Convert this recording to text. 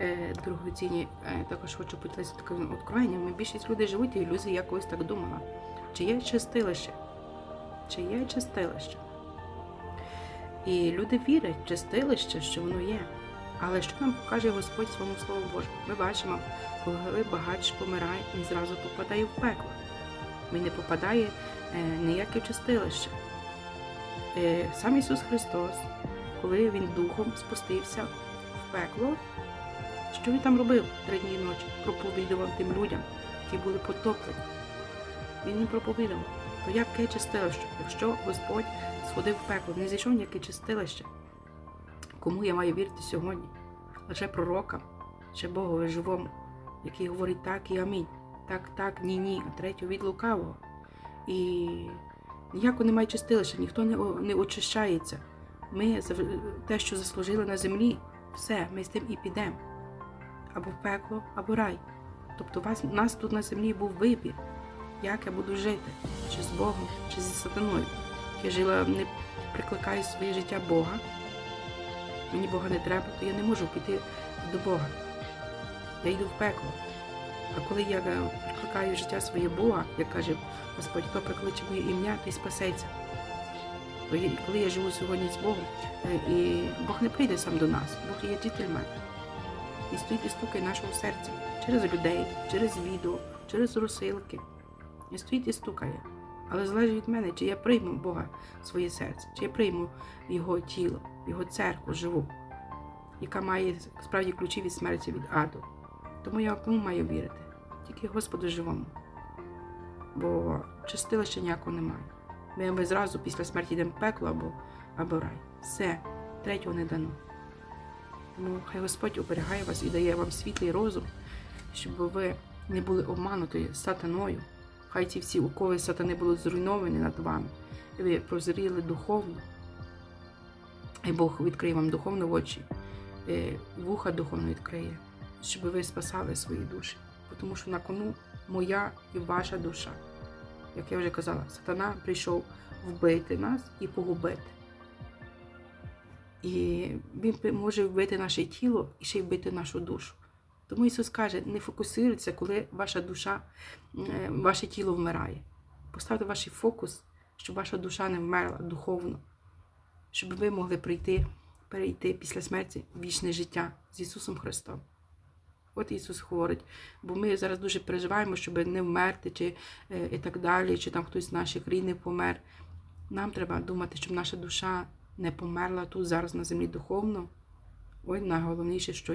е, дорогоцінні, е, також хочу поділитися таким откровенням. Більшість людей живуть і ілюзії, я колись так думала. Чи є чистилище? Чи є чистилище? І люди вірять в чистилище, що воно є. Але що нам покаже Господь своєму Слову Божому? Ми бачимо, коли багач помирає, він зразу попадає в пекло. Він не попадає е, ніяке чистилище. Сам Ісус Христос, коли Він духом спустився в пекло, що Він там робив три дні і ночі? Проповідував тим людям, які були потоплені. Він їм проповідував. То яке чистилище? Якщо Господь сходив в пекло, не зійшов ніяке чистилище. Кому я маю вірити сьогодні? Лише пророкам, ще Богові живому, який говорить так і амінь. Так, так, ні, ні, а третю від лукавого. І ніяко немає чистилища, ніхто не, не очищається. Ми те, що заслужили на землі, все, ми з тим і підемо. Або в пекло, або рай. Тобто у вас, у нас тут на землі був вибір, як я буду жити, чи з Богом, чи зі сатаною. Я жила, не прикликаю своє життя Бога. Мені Бога не треба, то я не можу піти до Бога. Я йду в пекло. А коли я е, прикликаю життя своє Бога, як каже Господь, хто прикличе моє ім'я, той спасеться. Коли я живу сьогодні з Богом, е, і Бог не прийде сам до нас, Бог є джентльмен. І стоїть і стукає нашого серця через людей, через відео, через розсилки. І стоїть і стукає. Але залежить від мене, чи я прийму Бога в своє серце, чи я прийму Його тіло, Його церкву живу, яка має справді ключі від смерті від аду. Тому я кому маю вірити? Тільки Господу живому. Бо чистилища ніякого немає. Ми, ми зразу після смерті йдемо в пекло або, або рай. Все, третього не дано. Тому хай Господь оберігає вас і дає вам світлий розум, щоб ви не були обмануті сатаною. Хай ці всі укови сатани будуть зруйновані над вами. І ви прозріли духовно. І Бог відкриє вам духовно в очі, вуха духовно відкриє, щоб ви спасали свої душі. Тому що на кону моя і ваша душа. Як я вже казала, сатана прийшов вбити нас і погубити. І він може вбити наше тіло і ще й вбити нашу душу. Тому Ісус каже, не фокусуйтеся, коли ваша душа, е, ваше тіло вмирає. Поставте ваш фокус, щоб ваша душа не вмерла духовно, щоб ви могли прийти, перейти після смерті в вічне життя з Ісусом Христом. От Ісус говорить, бо ми зараз дуже переживаємо, щоб не вмерти, чи е, і так далі, чи там хтось з наших рідних помер. Нам треба думати, щоб наша душа не померла тут зараз на землі духовно. Ой, найголовніше, що